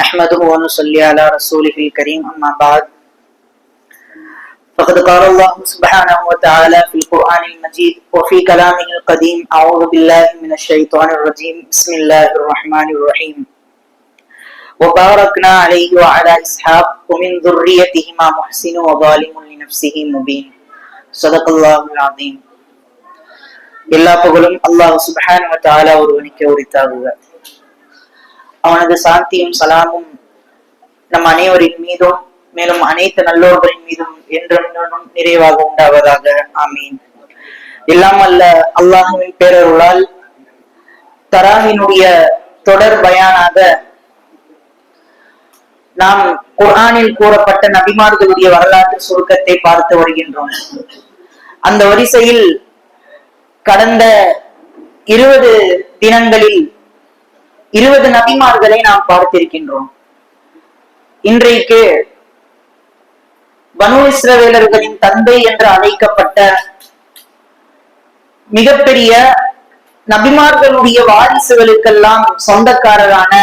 نحمده ونصلي على رسوله الكريم أما بعد فقد قال الله سبحانه وتعالى في القرآن المجيد وفي كلامه القديم أعوذ بالله من الشيطان الرجيم بسم الله الرحمن الرحيم وباركنا عليه وعلى إسحاق ومن ذريتهما محسن وظالم لنفسه مبين صدق الله العظيم எல்லா புகழும் அல்லாஹ் சுபஹானஹு வ தஆலா ஒருவனுக்கு உரித்தாகுக அவனது சாந்தியும் சலாமும் நம் அனைவரின் மீதும் மேலும் அனைத்து நல்லோர்களின் மீதும் என்றும் நிறைவாக உண்டாவதாக. ஆமீன். எல்லாம் அல்ல அல்லாஹுவின் பேரருளால் தராவினுடைய தொடர் பயானாக நாம் குரானில் கூறப்பட்ட நபிமார்களுடைய வரலாற்று சுருக்கத்தை பார்த்து வருகின்றோம். அந்த வரிசையில் கடந்த இருபது தினங்களில் இருபது நபிமார்களை நாம் பார்த்திருக்கின்றோம். இன்றைக்கு பனு இஸ்ரவேலர்களின் தந்தை என்று அழைக்கப்பட்ட மிகப்பெரிய நபிமார்களுடைய வாரிசுகளுக்கெல்லாம் சொந்தக்காரரான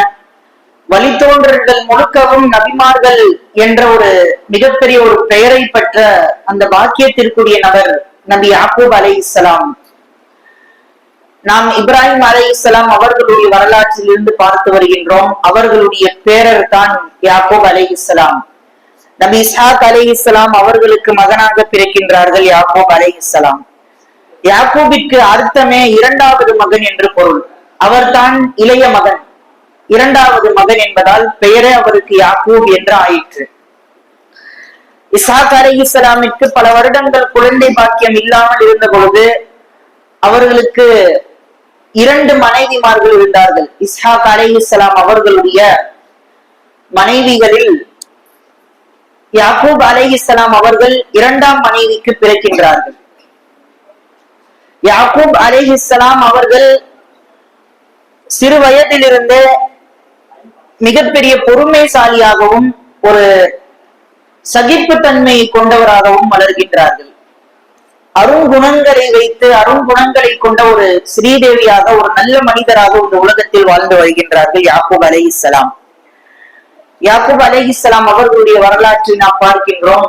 வழித்தோன்றர்கள் முழுக்கவும் நபிமார்கள் என்ற ஒரு மிகப்பெரிய ஒரு பெயரை பெற்ற அந்த பாக்கியத்திற்குரிய நபர் நபி யாக்கூப் அலை இஸ்லாம் நாம் இப்ராஹிம் அலை இஸ்லாம் அவர்களுடைய வரலாற்றில் இருந்து பார்த்து வருகின்றோம். அவர்களுடைய பேரர் தான் யாக்கூப் அலை இஸ்லாம் நபி இஸ்ஹாக் அலை இஸ்லாம் அவர்களுக்கு மகனாக பிறக்கின்றார்கள் யாக்கூப் அலை இஸ்லாம் யாக்கூபிற்கு அர்த்தமே இரண்டாவது மகன் என்று பொருள். அவர்தான் இளைய மகன். இரண்டாவது மகன் என்பதால் பெயரே அவருக்கு யாக்கூப் என்று ஆயிற்று. இசாக் அலை இஸ்லாமிற்கு பல வருடங்கள் குழந்தை பாக்கியம் இல்லாமல் இருந்த பொழுது அவர்களுக்கு இரண்டு மனைவிமார்கள் இருந்தார்கள். இஸ்ஹாக் அலை இஸ்லாம் அவர்களுடைய மனைவிகளில் யாக்கூப் அலை இஸ்லாம் அவர்கள் இரண்டாம் மனைவிக்கு பிறக்கின்றார்கள். யாக்கூப் அலை இஸ்லாம் அவர்கள் சிறு வயதிலிருந்து மிகப்பெரிய பொறுமைசாலியாகவும் ஒரு சகிப்புத்தன்மையை கொண்டவராகவும் வளர்கின்றார்கள். அருங்குணங்களை வைத்து அருங்குணங்களை கொண்ட ஒரு ஸ்ரீதேவியாக ஒரு நல்ல மனிதராக இந்த உலகத்தில் வாழ்ந்து வருகின்றார்கள் யாக்கூப் அலை இஸ்லாம் யாக்கூப் அலை இஸ்லாம் அவர்களுடைய வரலாற்றை நாம் பார்க்கின்றோம்.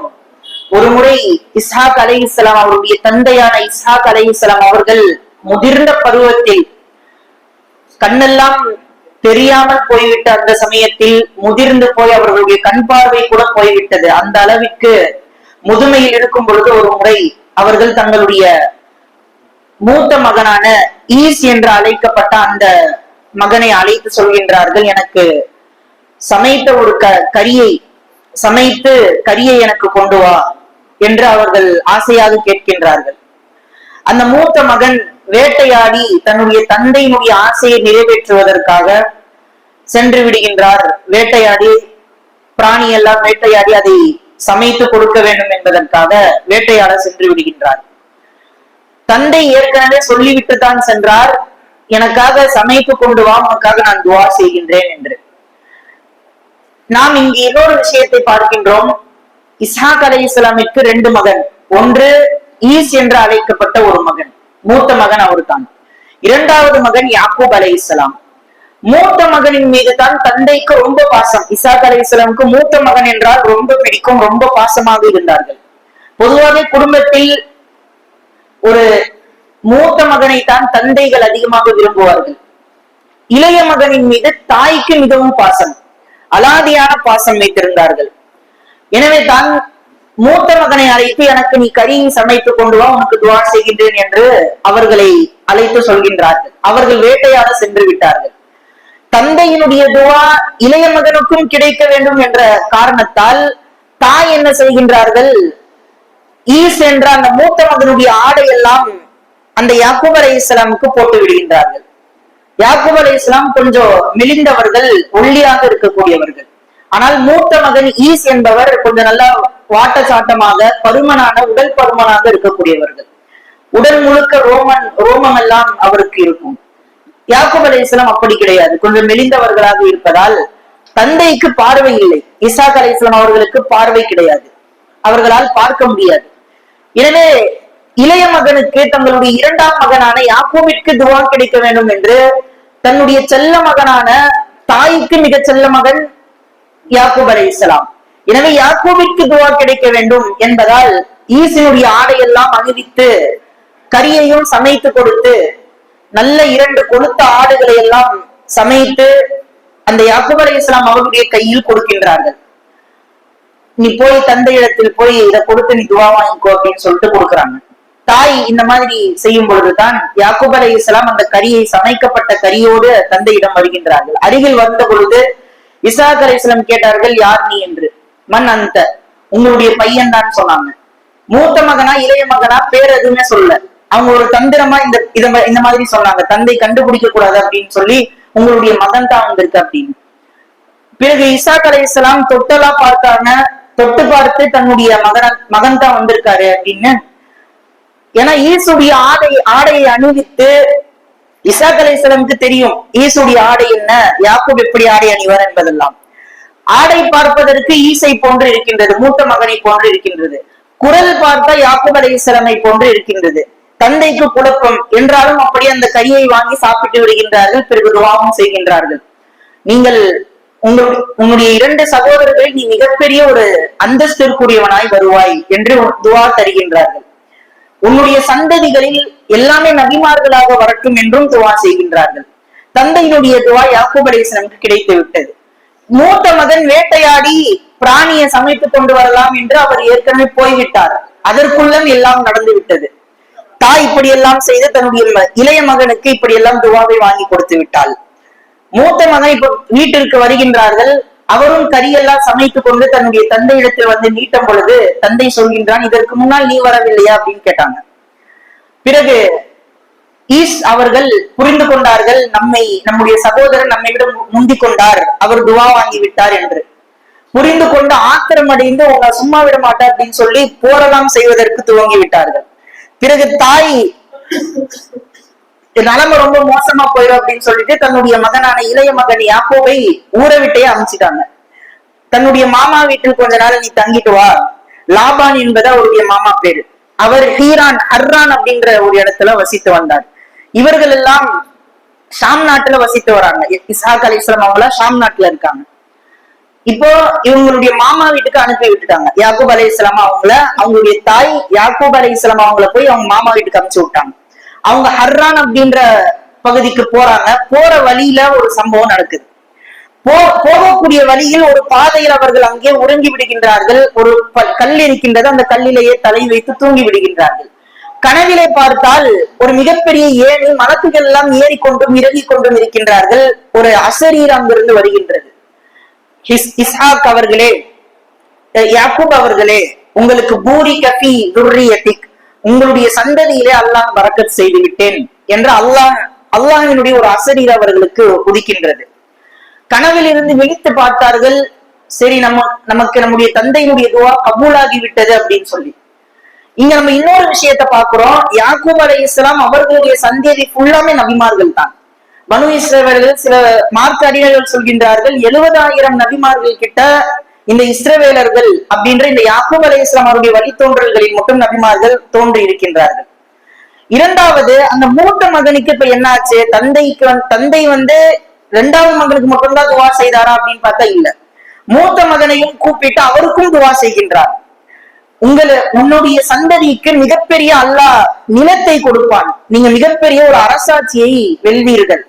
ஒரு முறை இஸ்ஹாக் அலை இஸ்லாம் அவருடைய தந்தையான இஸ்ஹாக் அலை இஸ்லாம் அவர்கள் முதிர்ந்த பருவத்தில் கண்ணெல்லாம் தெரியாமல் போய்விட்ட அந்த சமயத்தில் முதிர்ந்து போய் அவர்களுடைய கண் பார்வை கூட போய்விட்டது. அந்த அளவிற்கு முதுமையில் இருக்கும் பொழுது ஒரு முறை அவர்கள் தங்களுடைய மூத்த மகனான ஈஸ் என்று அழைக்கப்பட்ட அந்த மகனை அழைத்து சொல்கின்றார்கள். எனக்கு சமைத்த ஒரு க கரியை சமைத்து கரியை எனக்கு கொண்டு வா என்று அவர்கள் ஆசையாக கேட்கின்றார்கள். அந்த மூத்த மகன் வேட்டையாடி தன்னுடைய தந்தையினுடைய ஆசையை நிறைவேற்றுவதற்காக சென்று விடுகின்றார். வேட்டையாடி பிராணி எல்லாம் வேட்டையாடி அதை சமைத்து கொடுக்க வேண்டும் என்பதற்காக வேட்டையாட சென்று விடுகின்றார். தந்தை ஏற்கனவே சொல்லிவிட்டு தான் சென்றார். எனக்காக சமைத்து கொண்டு வா உனக்காக நான் துவா செய்கின்றேன் என்று. நாம் இங்கு இன்னொரு விஷயத்தை பார்க்கின்றோம். இஸ்ஹாக் அலை இஸ்லாமிற்கு ரெண்டு மகன். ஒன்று ஈஸ் என்று அழைக்கப்பட்ட ஒரு மகன். மூத்த மகன் அவர்தான். இரண்டாவது மகன் யாக்கூப் அலை இஸ்லாம் மூத்த மகனின் மீது தான் தந்தைக்கு ரொம்ப பாசம். இசாக் அலி இஸ்லாமுக்கு மூத்த மகன் என்றால் ரொம்ப பிடிக்கும் ரொம்ப பாசமாக இருந்தார்கள். பொதுவாகவே குடும்பத்தில் ஒரு மூத்த மகனை தான் தந்தைகள் அதிகமாக விரும்புவார்கள். இளைய மகனின் மீது தாய்க்கு மிகவும் பாசம் அலாதியான பாசம் வைத்திருந்தார்கள். எனவே தான் மூத்த மகனை அழைத்து எனக்கு நீ கறி சமைத்து கொண்டு வா உனக்கு துவா செய்கின்றேன் என்று அவர்களை அழைத்து சொல்கின்றார்கள். அவர்கள் வேட்டையாட சென்று விட்டார்கள். தந்தையினுடைய துவா இளைய மகனுக்கும் கிடைக்க வேண்டும் என்ற காரணத்தால் தாய் என்ன செய்கின்றார்கள்? ஈஸ் என்ற அந்த மூத்த மகனுடைய ஆடை எல்லாம் அந்த யாக்கூப் அலை இஸ்லாமுக்கு போட்டு விடுகின்றார்கள். யாக்கூப் அலை இஸ்லாம் கொஞ்சம் மெலிந்தவர்கள் ஒல்லியாக இருக்கக்கூடியவர்கள். ஆனால் மூத்த மகன் ஈஸ் என்பவர் கொஞ்சம் நல்லா வாட்ட சாட்டமாக பருமனான உடல் பருமனாக இருக்கக்கூடியவர்கள். உடல் முழுக்க ரோமன் ரோமம் எல்லாம் அவருக்கு இருக்கும். யாக்கூப் அப்படி கிடையாது. கொஞ்சம் மெலிந்தவர்களாக இருப்பதால் தந்தைக்கு பார்வை இல்லை. இசாக் அலை அவர்களுக்கு பார்வை கிடையாது. அவர்களால் பார்க்க முடியாது. எனவே இளைய மகனுக்கு தங்களுடைய இரண்டாம் மகனான யாக்கூபிற்கு துவா கிடைக்க வேண்டும் என்று தன்னுடைய செல்ல மகனான தாய்க்கு மிக செல்ல மகன் யாக்கூப் அலை இஸ்லாம் எனவே யாக்கூபிற்கு துவா கிடைக்க வேண்டும் என்பதால் ஈசினுடைய ஆடையெல்லாம் அணிவித்து கரியையும் சமைத்து கொடுத்து நல்ல இரண்டு கொளுத்த ஆடுகளை எல்லாம் சமைத்து அந்த யாக்குப் அலி இஸ்லாம் அவருடைய கையில் கொடுக்கின்றார்கள். நீ போய் தந்தையிடத்தில் போய் இதை கொடுத்து நீ துவா வாங்கிக்கோ அப்படின்னு சொல்லிட்டு கொடுக்குறாங்க. தாய் இந்த மாதிரி செய்யும் பொழுதுதான் யாக்குப் அலி இஸ்லாம் அந்த கரியை சமைக்கப்பட்ட கரியோடு தந்தையிடம் வருகின்றார்கள். அருகில் வந்த பொழுது இசாக் அலி இஸ்லாம் கேட்டார்கள் யார் நீ? என்று. மண் அந்த உங்களுடைய பையன் தான் சொன்னாங்க. மூத்த மகனா இளைய மகனா? பேர் எதுவுமே சொல்லல. அவங்க ஒரு தந்திரமா இந்த இத இந்த மாதிரி சொன்னாங்க. தந்தை கண்டுபிடிக்க கூடாது அப்படின்னு சொல்லி உங்களுடைய மகன் தான் வந்திருக்கு அப்படின்னு. பிறகு இசாக் அலைஹிஸ்ஸலாம் தொட்டலா பார்த்தாங்க தொட்டு பார்த்து தன்னுடைய மகன மகன் தான் வந்திருக்காரு அப்படின்னு. ஏன்னா ஈசுடைய ஆடை ஆடையை அணிவித்து இசாக் அலைஹிஸ்ஸலாமுக்கு தெரியும். ஈசுடைய ஆடை என்ன? யாக்கூப் எப்படி ஆடை அணிவார் என்பதெல்லாம். ஆடை பார்ப்பதற்கு ஈசை போன்று இருக்கின்றது மூத்த மகனை போன்று இருக்கின்றது. குரல் பார்த்தா யாக்கூப் அலைஹிஸ்ஸலாமை போன்று இருக்கின்றது. தந்தைக்கு குழப்பம் என்றாலும் அப்படி அந்த கையை வாங்கி சாப்பிட்டு விடுகின்றார்கள் பிறகு துவாகம் செய்கின்றார்கள். நீங்கள் உங்கள் உன்னுடைய இரண்டு சகோதரர்கள் நீ மிகப்பெரிய ஒரு அந்தஸ்திற்குரியவனாய் வருவாய் என்று துவா தருகின்றார்கள். உன்னுடைய சந்ததிகளில் எல்லாமே நபிமார்களாக வரட்டும் என்றும் துவா செய்கின்றார்கள். தந்தையினுடைய துவா யாக்கூப் அலைஹிஸ்ஸலாமுக்கு கிடைத்து விட்டது மூத்த மகன் வேட்டையாடி பிராணியை சமைத்து கொண்டு வரலாம் என்று அவர் ஏற்கனவே போய்விட்டார். அதற்குள்ளும் எல்லாம் நடந்து விட்டது தாய் இப்படி எல்லாம் செய்து தன்னுடைய இளைய மகனுக்கு இப்படி எல்லாம் துவாவை வாங்கி கொடுத்து விட்டாள். மூத்த மகன் இப்ப வீட்டிற்கு வருகின்றார்கள். அவரும் கரியெல்லாம் சமைத்துக் கொண்டு தன்னுடைய தந்தையிடத்தில் வந்து நீட்டும் பொழுது தந்தை சொல்கின்றான் இதற்கு முன்னால் நீ வரவில்லையா? அப்படின்னு கேட்டாங்க. பிறகு ஈஸ் அவர்கள் புரிந்து கொண்டார்கள் நம்மை நம்முடைய சகோதரன் நம்மை விட முந்தி கொண்டார். அவர் துவா வாங்கி விட்டார் என்று. புரிந்து கொண்டு ஆத்திரம் அடைந்து உங்களை சும்மா விட மாட்டார் அப்படின்னு சொல்லி போரெல்லாம் செய்வதற்கு துவங்கி விட்டார்கள். பிறகு தாய் நிலைமை ரொம்ப மோசமா போயிடும் அப்படின்னு சொல்லிட்டு தன்னுடைய மகனான இளைய மகன் யாக்கோவை ஊரை விட்டே அமைச்சிட்டாங்க. தன்னுடைய மாமா வீட்டில் கொஞ்ச நாள் நீ தங்கிட்டு வா. லாபான் என்பது அவருடைய மாமா பேரு. அவர் ஹீரான் ஹர்ரான் அப்படின்ற ஒரு இடத்துல வசித்து வந்தார். இவர்கள் எல்லாம் ஷாம் நாட்டுல வசித்து வராங்க. இசாக் அலி இஸ்லாம் அவங்களா ஷாம் நாட்டுல இருக்காங்க. இப்போ இவங்களுடைய மாமா வீட்டுக்கு அனுப்பி விட்டுட்டாங்க. யாக்கூப் அலை இஸ்லாம் அவங்கள அவங்களுடைய தாய் யாக்கூப் அலை இஸ்லாம் அவங்கள போய் அவங்க மாமா வீட்டுக்கு அனுப்பிச்சு விட்டாங்க. அவங்க ஹர்ரான் அப்படின்ற பகுதிக்கு போறாங்க. போற வழியில ஒரு சம்பவம் நடக்குது. போ போகக்கூடிய வழியில் ஒரு பாதையில் அவர்கள் அங்கே உறங்கி விடுகின்றார்கள். ஒரு ப- கல் இருக்கின்றது. அந்த கல்லிலேயே தலை வைத்து தூங்கி விடுகின்றார்கள். கனவிலே பார்த்தால் ஒரு மிகப்பெரிய ஏணி மலக்குகள் எல்லாம் ஏறிக்கொண்டும் இறங்கிக் கொண்டும் இருக்கின்றார்கள். ஒரு அசரீர் அங்கிருந்து வருகின்றது. ஹிஸ்- இஸ்ஹாக் அவர்களே யாக்கூப் அவர்களே உங்களுக்கு பூரி கஃபி துர்ரியத்திக் உங்களுடைய சந்ததியிலே அல்லாஹ் பரக்கத் செய்து விட்டேன் என்று அல்லாஹ் அல்லாஹினுடைய ஒரு அசரீர் அவர்களுக்கு உதிக்கின்றது. கனவில் இருந்து விழித்து பார்த்தார்கள் சரி நம்ம நமக்கு நம்முடைய தந்தையினுடைய துவா கபூலாகி விட்டது அப்படின்னு சொல்லி. இங்க நம்ம இன்னொரு விஷயத்த பாக்குறோம் யாக்கூப் அலை இஸ்லாம் அவர்களுடைய சந்ததி ஃபுல்லாமே நபிமார்கள் தான். பனு இஸ்ரவேலர்கள் சில மார்க்க அறிஞர்கள் சொல்கின்றார்கள் எழுபதாயிரம் நபிமார்கள் கிட்ட இந்த இஸ்ரவேலர்கள் அப்படின்ற இந்த யாக்கூப் அலை இஸ்லாம் அவருடைய வழித்தோன்றல்களில் மட்டும் நபிமார்கள் தோன்றி இருக்கின்றார்கள். இரண்டாவது அந்த மூத்த மகனுக்கு இப்ப என்னாச்சு? தந்தைக்கு தந்தை வந்து இரண்டாவது மகனுக்கு மட்டும்தான் துவா செய்தாரா அப்படின்னு பார்த்தா இல்ல. மூத்த மகனையும் கூப்பிட்டு அவருக்கும் துவா செய்கின்றார். உங்களை உன்னுடைய சந்ததிக்கு மிகப்பெரிய அல்லாஹ் நிலத்தை கொடுப்பான். நீங்க மிகப்பெரிய ஒரு அரசாட்சியை வெல்வீர்கள்.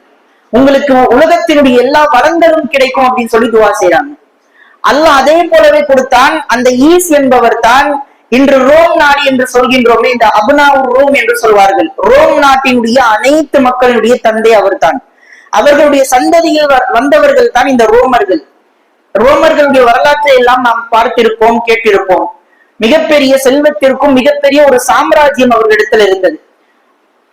உங்களுக்கு உலகத்தினுடைய எல்லா வளங்களும் கிடைக்கும் அப்படின்னு சொல்லி துவா செய்றாங்க. அல்லாஹ் அதே போலவே கொடுத்தான் அந்த ஈஸ் என்பவர் தான் இன்று ரோம் நாடு என்று சொல்கின்றோமே இந்த அபுனாவூர் ரோம் என்று சொல்வார்கள். ரோம் நாட்டினுடைய அனைத்து மக்களுடைய தந்தை அவர்தான். அவர்களுடைய சந்ததியில் வ- வந்தவர்கள் தான் இந்த ரோமர்கள். ரோமர்களுடைய வரலாற்றை எல்லாம் நாம் பார்த்திருப்போம் கேட்டிருப்போம். மிகப்பெரிய செல்வத்திற்கும் மிகப்பெரிய ஒரு சாம்ராஜ்யம் அவர்களிடத்துல இருந்தது.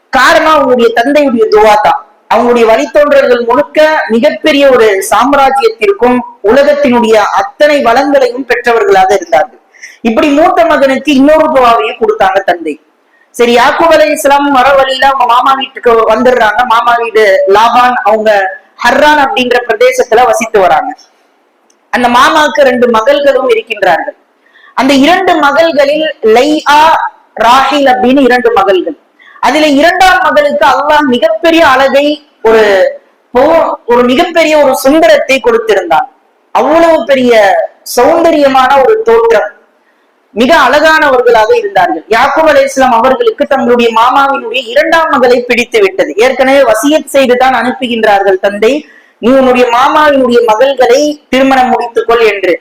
காரணம் அவங்களுடைய தந்தையுடைய துவா தான் அவங்களுடைய வழித்தோன்றர்கள் முழுக்க மிகப்பெரிய ஒரு சாம்ராஜ்யத்திற்கும் உலகத்தினுடைய அத்தனை வளங்களையும் பெற்றவர்களாக இருந்தார்கள். இப்படி மூத்த மகனுக்கு இன்னொரு துவாவையும் கொடுத்தாங்க தந்தை. சரி யாக்கூப் அலை இஸ்லாம் வர வழியில அவங்க மாமா வீட்டுக்கு வந்துடுறாங்க. மாமா வீடு லாபான் அவங்க ஹர்ரான் அப்படின்ற பிரதேசத்துல வசித்து வராங்க. அந்த மாமாவுக்கு ரெண்டு மகள்களும் இருக்கின்றார்கள். அந்த இரண்டு மகள்களில் லைஆ ராஹில் அப்படின்னு இரண்டு மகள்கள். அதுல இரண்டாம் மகளுக்கு அல்லாஹ் மிகப்பெரிய அழகை ஒரு ஒரு மிகப்பெரிய ஒரு சுந்தரத்தை கொடுத்திருந்தான். அவ்வளவு பெரிய சௌந்தரியமான ஒரு தோற்றம் மிக அழகானவர்களாக இருந்தார்கள். யாக்கூப் அலி இஸ்லாம் அவர்களுக்கு தங்களுடைய மாமாவினுடைய இரண்டாம் மகளை பிடித்து விட்டது. ஏற்கனவே வசியத் செய்துதான் அனுப்புகின்றார்கள் தந்தை. நீ உன்னுடைய மாமாவினுடைய மகள்களை திருமணம் முடித்துக்கொள் என்று.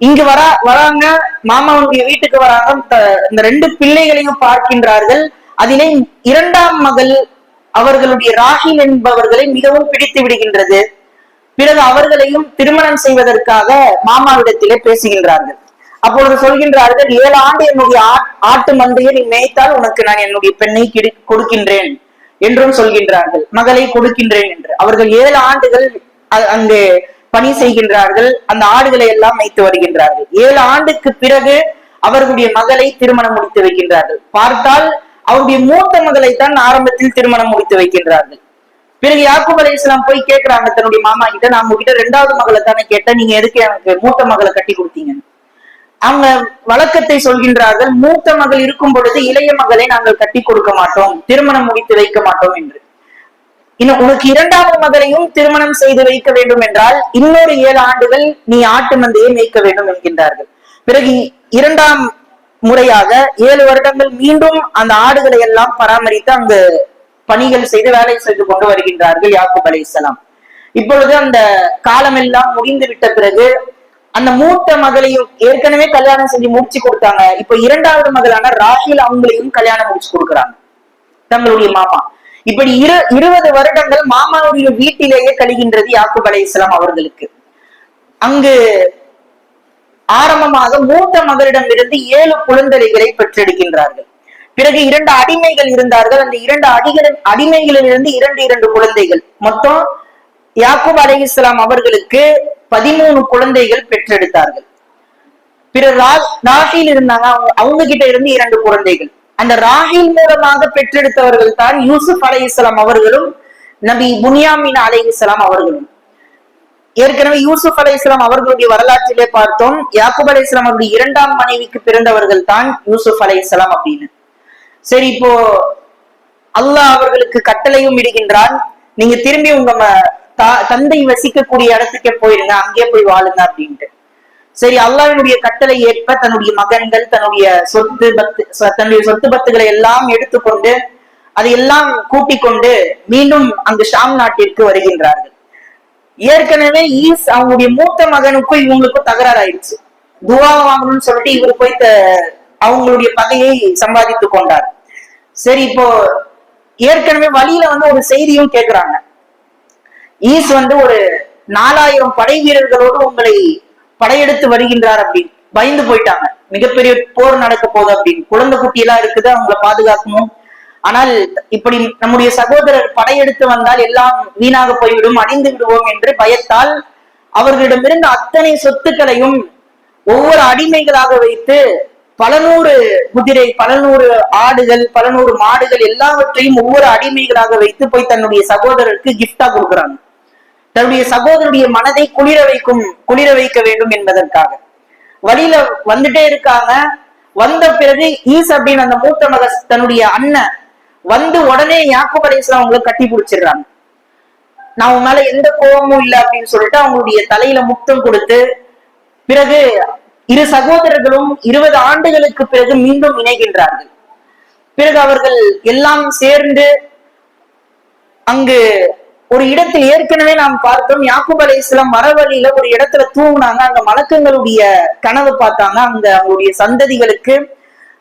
இங்கு வரா வராங்க மாமாவுடைய வீட்டுக்கு வராங்க. இந்த ரெண்டு பிள்ளைகளையும் பார்க்கின்றார்கள். அதிலே இரண்டாம் மகள் அவர்களுடைய ராகில் என்பவர்களை மிகவும் பிடித்து விடுகின்றது. பிறகு அவர்களையும் திருமணம் செய்வதற்காக மாமாவிடத்திலே பேசுகின்றார்கள். அப்பொழுது சொல்கின்றார்கள் ஏழு ஆண்டு என்னுடைய ஆட்டு மந்தையை நீ மேய்த்தால் உனக்கு நான் என்னுடைய பெண்ணை கொடுக்கின்றேன் என்றும் சொல்கின்றார்கள். மகளை கொடுக்கின்றேன் என்று. அவர்கள் ஏழு ஆண்டுகள் அங்கு பணி செய்கின்றார்கள். அந்த ஆடுகளை எல்லாம் மேய்த்து வருகின்றார்கள். ஏழு ஆண்டுக்கு பிறகு அவர்களுடைய மகளை திருமணம் முடித்து வைக்கின்றார்கள். பார்த்தால் அவருடைய மூத்த மகளை தான் ஆரம்பத்தில் திருமணம் முடித்து வைக்கின்றார்கள். பிறகு யாக்கூப் அலி இஸ்லாம் போய் கேட்கிறாங்க தன்னுடைய மாமா கிட்ட நான் உங்ககிட்ட ரெண்டாவது மகளை தானே கேட்டேன் நீங்க எதுக்கு எனக்கு மூத்த மகளை கட்டி கொடுத்தீங்கன்னு? அவங்க வழக்கத்தை சொல்கின்றார்கள் மூத்த மகள் இருக்கும் பொழுது இளைய மகளை நாங்கள் கட்டி கொடுக்க மாட்டோம் திருமணம் முடித்து வைக்க மாட்டோம் என்று. இன்னும் உனக்கு இரண்டாவது மகளையும் திருமணம் செய்து வைக்க வேண்டும் என்றால் இன்னொரு ஏழு ஆண்டுகள் நீ ஆட்டு மந்தையை மேய்க்க வேண்டும் என்கின்றார்கள். பிறகு இரண்டாம் முறையாக ஏழு வருடங்கள் மீண்டும் அந்த ஆடுகளை எல்லாம் பராமரித்து அங்கு பணிகள் செய்து வேலை செய்து கொண்டு வருகின்றார்கள் யாக்கூப் இஸ்லாம் இப்பொழுது அந்த காலமெல்லாம் முடிந்து விட்ட பிறகு அந்த மூத்த மகளையும் ஏற்கனவே கல்யாணம் செஞ்சு முடிச்சு கொடுத்தாங்க. இப்ப இரண்டாவது மகளான ராகில் அவங்களையும் கல்யாணம் முடிச்சு கொடுக்குறாங்க. தங்களுடைய மாமா. இப்படி இரு இருபது வருடங்கள் மாமாவுடைய வீட்டிலேயே கழிகின்றது யாக்குப் அலை இஸ்லாம் அவர்களுக்கு. அங்கு ஆரம்பமாக மூத்த மகளிடம் இருந்து ஏழு குழந்தைகளை பெற்றெடுக்கின்றார்கள். பிறகு இரண்டு அடிமைகள் இருந்தார்கள். அந்த இரண்டு அடிகள் அடிமைகளிலிருந்து இரண்டு இரண்டு குழந்தைகள் மொத்தம் யாக்கூப் அலை இஸ்லாம் அவர்களுக்கு பதிமூணு குழந்தைகள் பெற்றெடுத்தார்கள். பிறகு ரா- இருந்தாங்க. அவங்க அவங்க கிட்ட இருந்து இரண்டு குழந்தைகள் அந்த ராகில் மூலமாக பெற்றெடுத்தவர்கள் தான் யூசுப் அலை இஸ்லாம் அவர்களும் நபி புனியாமின் அலை இஸ்லாம் அவர்களும். ஏற்கனவே யூசுப் அலை இஸ்லாம் அவர்களுடைய வரலாற்றிலே பார்த்தோம். யாக்குப் அலை இஸ்லாம் அவருடைய இரண்டாம் மனைவிக்கு பிறந்தவர்கள் தான் யூசுப் அலை இஸ்லாம் அப்படின்னு. சரி இப்போ அல்லாஹ் அவர்களுக்கு கட்டளையும் இடுகின்றான். நீங்க திரும்பி உங்க தந்தை வசிக்கக்கூடிய இடத்துக்கே போயிருங்க அங்கே போய் வாழுங்க அப்படின்ட்டு. சரி அல்லாவினுடைய கட்டளை ஏற்ப தன்னுடைய மகன்கள் தன்னுடைய சொத்து பத்து தன்னுடைய சொத்து பத்துகளை எல்லாம் எடுத்துக்கொண்டு அதையெல்லாம் கூட்டிக் கொண்டு மீண்டும் அங்கு ஷாம் நாட்டிற்கு வருகின்றார்கள். ஏற்கனவே ஈஸ் அவங்களுடைய மூத்த மகனுக்கும் இவங்களுக்கும் தகராறு ஆயிடுச்சு துவா வாங்கணும்னு சொல்லிட்டு இவர் போய் அவங்களுடைய பகையை சம்பாதித்துக் கொண்டார். சரி இப்போ ஏற்கனவே வழியில வந்து ஒரு செய்தியும் கேக்குறாங்க. ஈஸ் வந்து ஒரு நாலாயிரம் படை வீரர்களோடு உங்களை படையெடுத்து வருகின்றார் அப்படின்னு. பயந்து போயிட்டாங்க. மிகப்பெரிய போர் நடக்க போகுது அப்படின்னு. குழந்தை குட்டி எல்லாம் இருக்குது அவங்கள பாதுகாக்கணும். ஆனால் இப்படி நம்முடைய சகோதரர் படையெடுத்து வந்தால் எல்லாம் வீணாக போய்விடும் அழிந்து விடுவோம் என்று பயத்தால் அவர்களிடமிருந்து அத்தனை சொத்துக்களையும் ஒவ்வொரு அடிமைகளாக வைத்து பல நூறு குதிரை பல நூறு ஆடுகள் பல நூறு மாடுகள் எல்லாவற்றையும் ஒவ்வொரு அடிமைகளாக வைத்து போய் தன்னுடைய சகோதரருக்கு கிஃப்டா கொடுக்குறாங்க. தன்னுடைய சகோதரருடைய மனதை குளிர வைக்கும் குளிர வைக்க வேண்டும் என்பதற்காக. வழியில வந்துட்டே இருக்காங்க. வந்த பிறகு ஈஸ் அப்படின்னு அந்த மூத்த மக தன்னுடைய அண்ணன் வந்து உடனே யாக்கூப் அலைஹிஸ்ஸலாம் அவங்களை கட்டி பிடிச்சிடுறாங்க. நான் உன் மேல எந்த கோபமும் இல்லை அப்படின்னு சொல்லிட்டு அவங்களுடைய தலையில முத்தம் கொடுத்து பிறகு இரு சகோதரர்களும் இருபது ஆண்டுகளுக்கு பிறகு மீண்டும் இணைகின்றார்கள். பிறகு அவர்கள் எல்லாம் சேர்ந்து அங்கு ஒரு இடத்தில் ஏற்கனவே நாம் பார்த்தோம் யாக்கூப் அலை இஸ்லாம் மரவழியில ஒரு இடத்துல தூங்குனாங்க அங்க மலக்கங்களுடைய கனவு பார்த்தாங்க அங்க அவங்களுடைய சந்ததிகளுக்கு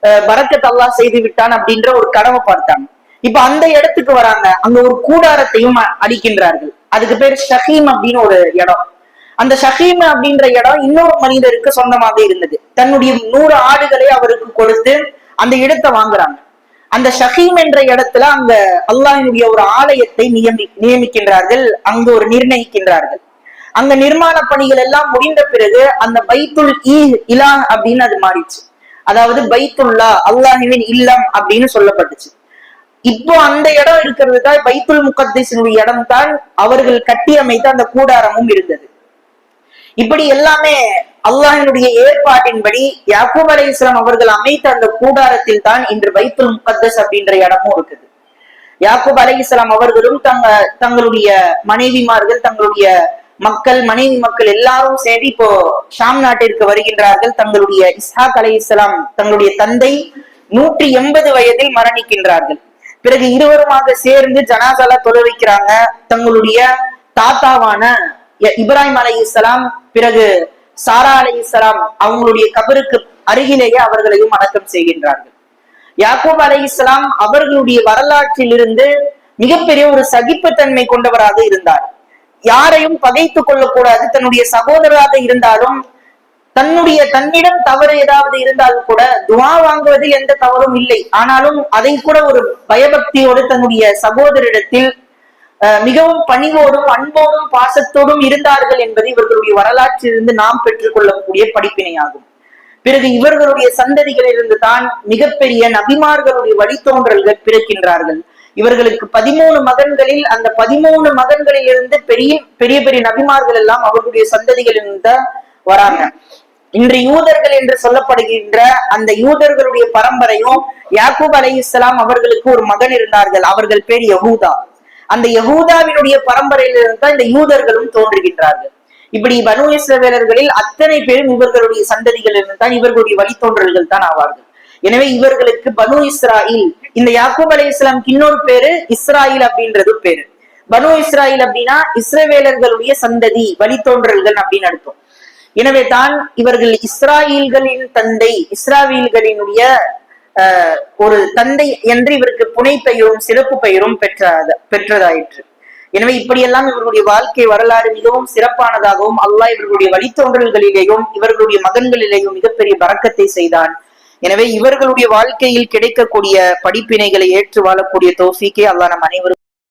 அஹ், பரக்கத் செய்து விட்டான் அப்படின்ற ஒரு கனவை பார்த்தாங்க. இப்ப அந்த இடத்துக்கு வராங்க அங்க ஒரு கூடாரத்தையும் அடிக்கின்றார்கள். அதுக்கு பேர் ஷஹீம் அப்படின்னு ஒரு இடம். அந்த ஷஹீம் அப்படின்ற இடம் இன்னொரு மனிதருக்கு சொந்தமாக இருந்தது. தன்னுடைய நூறு ஆடுகளை அவருக்கு கொடுத்து அந்த இடத்தை வாங்குறாங்க. அந்த ஷஹீம் என்ற இடத்துல அங்க அல்லாஹினுடைய ஒரு ஆலயத்தை நியமி நியமிக்கின்றார்கள் அங்கு ஒரு நிர்ணயிக்கின்றார்கள். அங்க நிர்மாண பணிகள் எல்லாம் முடிந்த பிறகு அந்த பைத்துல் ஈ இலா அப்படின்னு அது மாறிச்சு அதாவது பைத்துல்லா அல்லாஹுவின் இல்லம் அப்படின்னு சொல்லப்பட்டுச்சு. இப்போ அந்த இடம் இருக்கிறது தான் பைத்துல் முகத்தினுடைய இடம் தான் அவர்கள் கட்டி அமைத்த அந்த கூடாரமும் இருந்தது. இப்படி எல்லாமே அல்லாஹினுடைய ஏற்பாட்டின்படி யாக்கூப் அலை இஸ்லாம் அவர்கள் அமைத்த அந்த கூடாரத்தில் தான் இன்று பைத்துல் முகத்தஸ் அப்படின்ற இடமும் இருக்குது. யாக்கூப் அலை இஸ்லாம் அவர்களும் தங்க தங்களுடைய மனைவிமார்கள் தங்களுடைய மக்கள் மனைவி மக்கள் எல்லாரும் சேர்ந்து இப்போ ஷாம் நாட்டிற்கு வருகின்றார்கள். தங்களுடைய இஸ்ஹாக் அலை இஸ்லாம் தங்களுடைய தந்தை நூற்றி எண்பது வயதில் மரணிக்கின்றார்கள். பிறகு இருவருமாக சேர்ந்து ஜனாசால தொலை வைக்கிறாங்க தங்களுடைய தாத்தாவான இப்ராஹிம் அலை இஸ்லாம் பிறகு சாரா அலை இஸ்லாம் அவங்களுடைய கபருக்கு அருகிலேயே அவர்களையும் அடக்கம் செய்கின்றார்கள். யாக்கூப் அலை இஸ்லாம் அவர்களுடைய வரலாற்றில் இருந்து மிகப்பெரிய ஒரு சகிப்புத்தன்மை கொண்டவராக இருந்தார். யாரையும் பகைத்துக் கொள்ளக்கூடாது தன்னுடைய சகோதரராக இருந்தாலும் தன்னுடைய தன்னிடம் தவறு ஏதாவது இருந்தாலும் கூட துவா வாங்குவதில் எந்த தவறும் இல்லை. ஆனாலும் அதை கூட ஒரு பயபக்தியோடு தன்னுடைய சகோதரிடத்தில் மிகவும் பணிவோடும் அன்போடும் பாசத்தோடும் இருந்தார்கள் என்பது இவர்களுடைய வரலாற்றிலிருந்து நாம் பெற்றுக்கொள்ளக்கூடிய படிப்பினையாகும். பிறகு இவர்களுடைய சந்ததிகளிலிருந்து தான் மிகப்பெரிய நபிமார்களுடைய வழித்தோன்றல்கள் பிறக்கின்றார்கள். இவர்களுக்கு பதிமூணு மகன்களில் அந்த பதிமூணு மகன்களிலிருந்து பெரிய பெரிய பெரிய நபிமார்கள் எல்லாம் அவர்களுடைய சந்ததிகளிலிருந்து வராங்க. இன்று யூதர்கள் என்று சொல்லப்படுகின்ற அந்த யூதர்களுடைய பரம்பரையும் யாக்கூப் அலை இஸ்லாம் அவர்களுக்கு ஒரு மகன் இருந்தார்கள். அவர்கள் பேர் யகூதா. அந்த யகூதாவினுடைய பரம்பரையிலிருந்து தான் இந்த யூதர்களும் தோன்றுகின்றார்கள். இப்படி பனு இஸ்ரவேலர்களில் அத்தனை பேரும் இவர்களுடைய சந்ததிகளிலிருந்து தான் இவர்களுடைய வழித்தோன்றல்கள் தான் ஆவார்கள். எனவே இவர்களுக்கு பனு இஸ்ராயில் இந்த யாக்கூப் அலை இஸ்லாம்க்கு இன்னொரு பேரு இஸ்ராயில் அப்படின்றது பேரு. பனு இஸ்ராயில் அப்படின்னா இஸ்ரவேலர்களுடைய சந்ததி வழித்தோன்றல்கள் அப்படின்னு அர்த்தம். எனவே தான் இவர்கள் இஸ்ராயில்களின் தந்தை இஸ்ராவில்களினுடைய ஒரு தந்தை என்று இவருக்கு புனை பெயரும் சிறப்பு பெயரும் பெற்ற பெற்றதாயிற்று. எனவே இப்படியெல்லாம் இவர்களுடைய வாழ்க்கை வரலாறு மிகவும் சிறப்பானதாகவும் அல்லாஹ் இவர்களுடைய வழித்தோன்றல்களிலேயும் இவர்களுடைய மகன்களிலேயும் மிகப்பெரிய பறக்கத்தை செய்தான். எனவே இவர்களுடைய வாழ்க்கையில் கிடைக்கக்கூடிய படிப்பினைகளை ஏற்று வாழக்கூடிய தோஃபிக்கே அல்லாஹ் நம் அனைவரும்